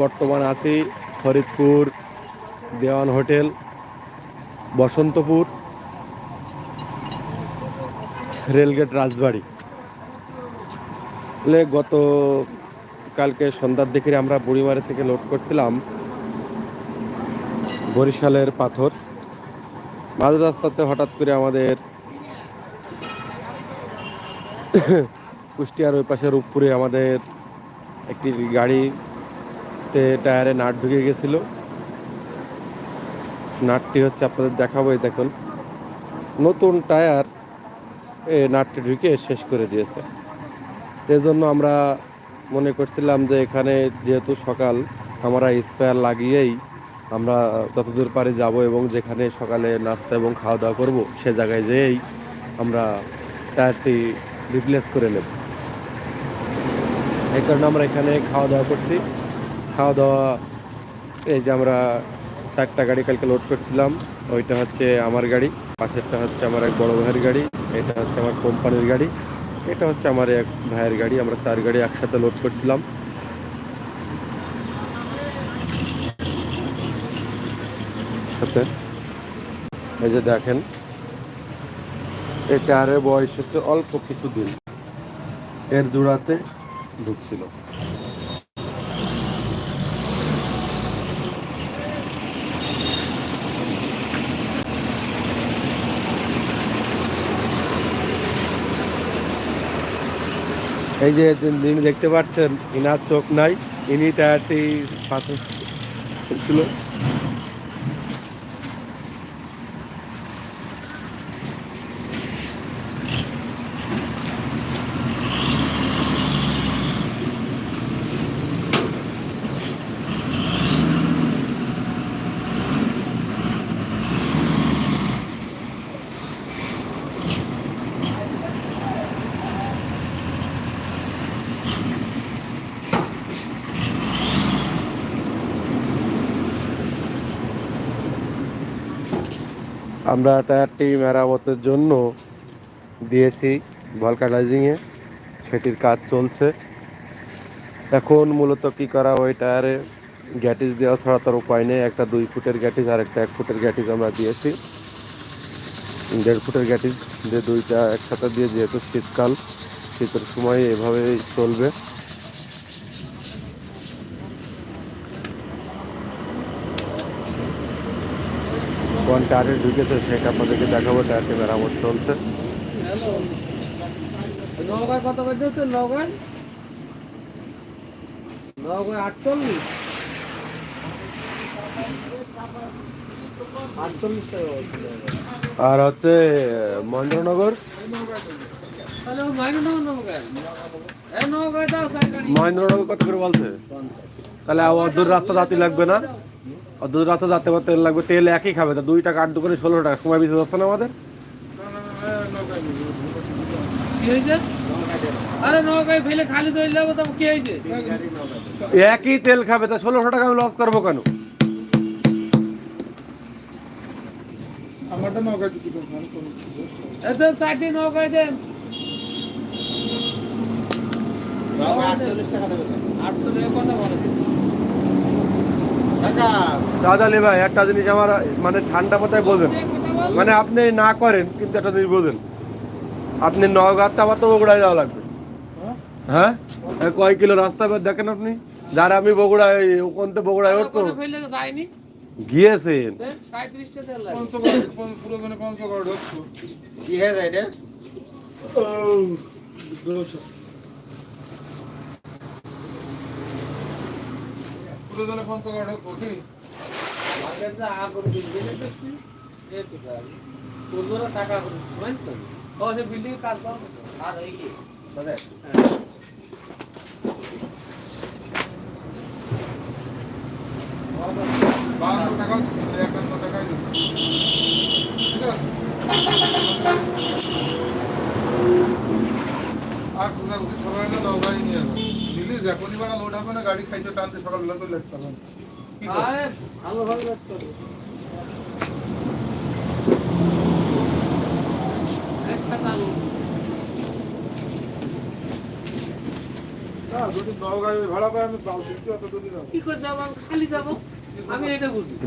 বর্তমান আছি Faridpur Dewan hotel, Basantapur, rail gate Rajbari. গত কালকে সন্ধ্যার দিকে আমরা বুড়িমারি থেকে লোড করছিলাম বরিশালের পাথর। মাঝ রাস্তাতে হঠাৎ করে আমাদের কুষ্টিয়ার ওই পাশে রূপপুরে আমাদের একটি গাড়ি তে টায়ারে নাট ঢুকে গেছিল। নাটটি হচ্ছে আপনাদের দেখাবো দেখুন। নতুন টায়ার এ নাটটি ঢুকে শেষ করে দিয়েছে। জন্য আমরা মনে করছিলাম যে এখানে যেহেতু সকাল, আমরা স্পেয়ার লাগিয়েই আমরা যতদূর পারে যাব এবং যেখানে সকালে নাস্তা এবং খাওয়া দাওয়া করব, সে জায়গায় যেয়েই আমরা টায়ারটি রিপ্লেস করে নেব। এই কারণে আমরা এখানে খাওয়া দাওয়া করছি। খাওয়া দাওয়া, এই যে আমরা চারটা গাড়ি কালকে লোড করছিলাম, ওইটা হচ্ছে আমার গাড়ি, পাশেরটা হচ্ছে আমার এক বড় ভাইয়ের গাড়ি, এটা হচ্ছে আমার কোম্পানির গাড়ি, এটা হচ্ছে আমার এক ভাইয়ের গাড়ি, আমরা চার গাড়ি একসাথে লোড করছিলাম। এই যে দেখেন এই টায়ারের বয়স হচ্ছে অল্প কিছুদিন, এর জোড়াতে ঢুকছিল। এই যে যিনি দেখতে পাচ্ছেন ইনার চোখ নাই ইনি টায়ারটি পাথর ছিল। আমরা টায়ারটি মেরামতের জন্য দিয়েছি ভলকানাইজিংয়ে। সেটির কাজ চলছে। এখন মূলত কি করা ওই টায়ারে গ্যাটিস দেওয়া ছাড়া তার উপায় নেই। একটা দুই ফুটের গ্যাটিস আর একটা এক ফুটের গ্যাটিস আমরা দিয়েছি। দেড় ফুটের গ্যাটিস যে দুইটা একসাথে দিয়ে, যেহেতু শীতকাল, শীতের সময় এভাবেই চলবে। কোন টায়ারে ঢুকেছে সেটা আপনাদেরকে দেখাবো টায়ারটি মেরামত চলছে। কত আটচল্লিশ। আর হচ্ছে মহেন্দ্রনগর? মহেন্দ্রনগর কত করে বলছে? তাহলে অদূর রাস্তা যাতে লাগবে না? অদূর রাস্তা যাতে আমার তেল লাগবে তেল একই খাবে তা দুই টাকা আট দোকানে ষোলো টাকা। সময় বেশি যাচ্ছে না আমাদের? কি হয়েছে? আরে নৌকায় ফেলে খালি তৈরি যাব তো হয়েছে? একই তেল খাবে তা ষোলোশো টাকা আমি লস করব কেন? আমারটা নৌকা দিতে দোকান চারটি নৌকায় দেন। আটচল্লিশ টাকা কথা বলে। দাদা। ভাই একটা জিনিস আমার মানে ঠান্ডা মাথায় বোঝেন। মানে আপনি না করেন কিন্তু একটা জিনিস বোঝেন। আপনি নওগাঁ আবার তো বগুড়ায় যাওয়া লাগবে। হ্যাঁ? এ কয় কিলো রাস্তা দেখেন আপনি? যারা আমি বগুড়ায় ওখান থেকে বগুড়ায় যায়নি। গিয়েছেন। পঞ্চগড় পুরোনো পঞ্চগড় হচ্ছে কি হয়ে যায় রে পুরোনো পঞ্চগড় হচ্ছে আগের যা আগুন বিল্ডিং এ দেখছি এই তো গাড়ি পনেরো টাকা করে সময় তো ও সে বিল্ডিং কাজ করো আর এই কি বাহান্ন যখনই লোড হবে না গাড়ি খাইছে টানতে সকালবেলা হবে। বাল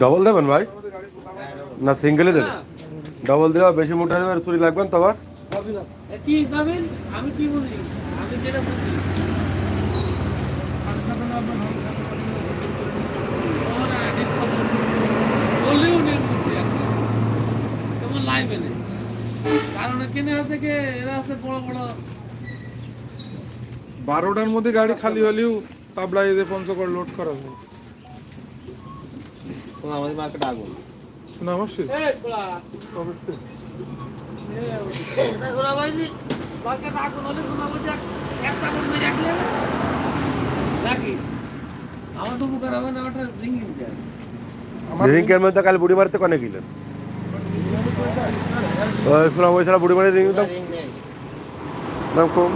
ডবল দেবেন ভাই? গাড়ি না সিঙ্গেলে দেবেন? ডবল দেওয়া বেশি মোটা দেবেন চুরি লাগবেন তো আবার? কি যাবেন আমি কি বুঝি? আমি যেটা কারণ এখানে আছে কি? এরা আছে বড় বড়। বারোটার মধ্যে গাড়ি খালি হলেও তাবলা এদের পঞ্চগড় লোড করা হবে আমাদের মার্কেট আগুন। শোনা আমার সে তো বুকার হবে না ওটা রিঙ্গিং দেয় আমার রিঙ্কের মধ্যে কাল বুড়ি মারতে কনে গেলেন? ওই ছাড়া মারি রিং দাম? দাম কম?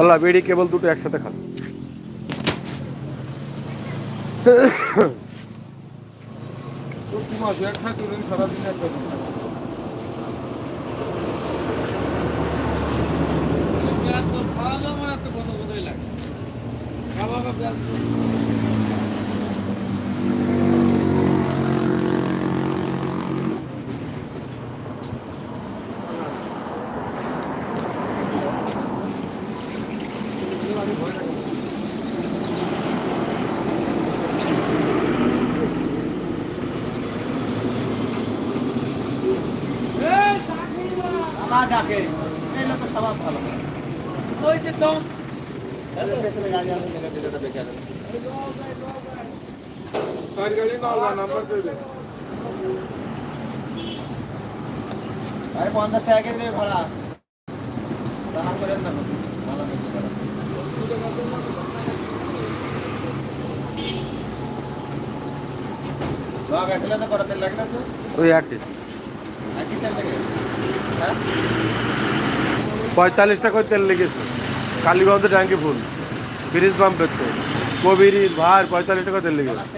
আল্লাহ বেড়ি কেবল দুটো একসাথে খান। সারাদিন তো খাওয়ালো আমার তো কত কতই লাগে খাওয়া পেঁয়াজ তো- এই, চাকরি না। আমার ডাকে এই লোকের স্বভাব ভালো ওই যে দম তাহলে পেছনে গাড়ি আছে মেরে দিলে তো বেকার চার গাড়ি নওগাঁ নাম্বার করে দেন আরে পঞ্চাশ টাকা করে দেবে ভাড়া দানা করেন না ভালো বেশি ভাড়া লগ আসলে তো কটা তেল লাগে না তো ওই একই একই তেল লাগে হ্যাঁ পঁয়তাল্লিশ টাকা তেল লেগেছে। কালীগঞ্জে ট্যাঙ্কি ফুল। ব্রিজ পাম্প পেতে কবিরি ভার পঁয়তাল্লিশ টাকা তেল করতে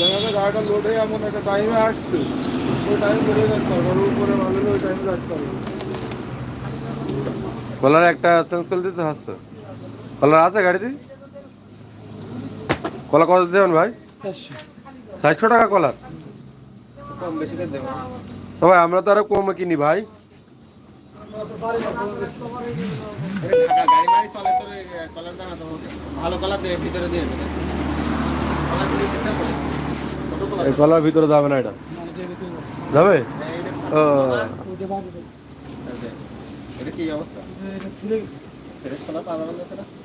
যায় গাড়িটা লোড হয়ে এমন একটা টাইমে আসছে। ওই টাইম বেরিয়ে যাচ্ছে আর উপরে মাল ওই টাইমে যাচ্ছে কলার একটা চেঞ্জ করে দিতে হচ্ছে। কলার আছে গাড়িতে? কলা কত দেবেন ভাই? চারশো টাকা কলার কম বেশি করে দেবো তো ভাই আমরা তো আরও কমে কিনি ভাই এটা ঢাকা গাড়ি মারি চলে তোর এই কলার দাম এত ভালো কলার দেবে ভিতরে দিয়ে দেবে কলার দিয়ে চিন্তা করে ছোট কলার এই কলার ভিতরে যাবে না এটা যাবে এই যে ও এটা কি অবস্থা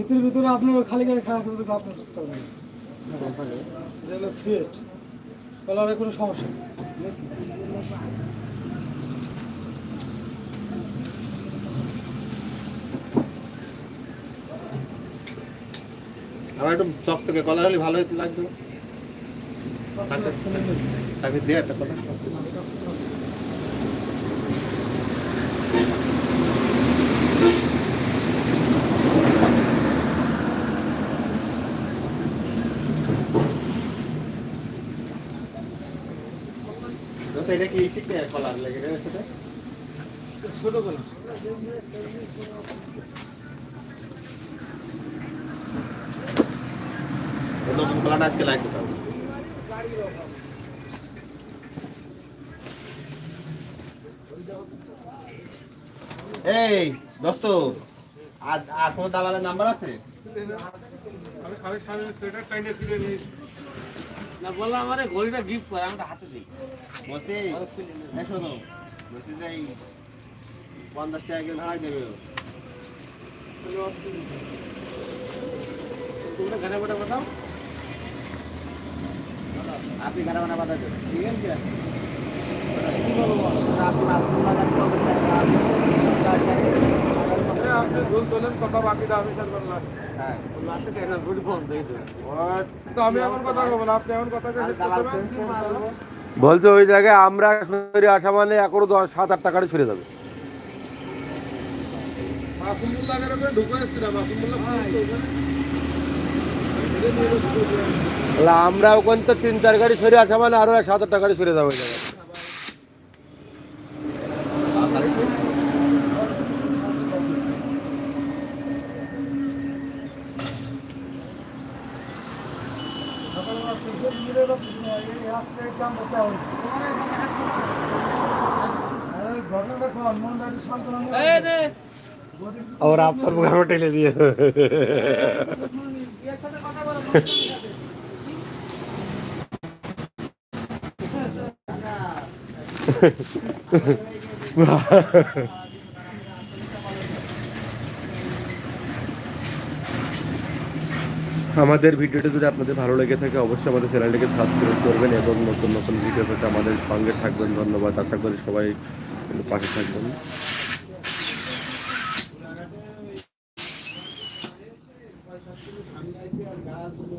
শীতের ভিতরে আপনার খালি গায়ে খারাপ করে তো আপনার করতে হবে। এটা হলো কলারে কোনো সমস্যা নেই? আমার একটু চকচকে কলার হলে ভালো হতো লাগতো তাকে তাকে একটা কলার এটা কি কলার লেগে সেটা ছোট কলা নতুন আজকে লাগবে এই দোস্ত আর কোনো দালালের নাম্বার আছে? আমি আমি স্বামী সোয়েটার টাইনে ফিরে নিয়েছি। না বললাম আমার এই ঘড়িটা গিফট করে আমি ওটা হাতে দিই। বলছি এই শোনো বলছি যে এই পঞ্চাশ টাকা করে ভাড়া দেবে। ও। তোমরা ঘরে বটে বাতাও আপনি গাড়ি বানা বাধা দেবেন ঠিক আছে। আপনি ভুল তোলেন কথা দিয়ে দেবে ওর তো আমি এখন কথা বলব না বলছে ওই জায়গায় আমরা সরে আসা মানে এখনও দশ, সাত আট টাকাটা ছুড়ে যাবে। আমরা ওখান তো তিন, চার গাড়ি সরে আসা মানে আরও সাত আট টাকাটা ছুড়ে যাবে ওই জায়গায় সকালবেলা ক্রিকেট মিলে তো এই রাস্তায় কাম করতে হবে আরে ঘটনাটা কোন মনটা একটু শান্ত না এই নে और আপনার মুখে টেলে দিয়ে এর সাথে কথা বলো আমাদের ভিডিওটা যদি আপনাদের ভালো লেগে থাকে, অবশ্যই আমাদের চ্যানেলটিকে সাবস্ক্রাইব করবেন এবং নতুন নতুন ভিডিও পেতে আমাদের সঙ্গে থাকবেন। ধন্যবাদ। আশা করি সবাই পাশে থাকবেন।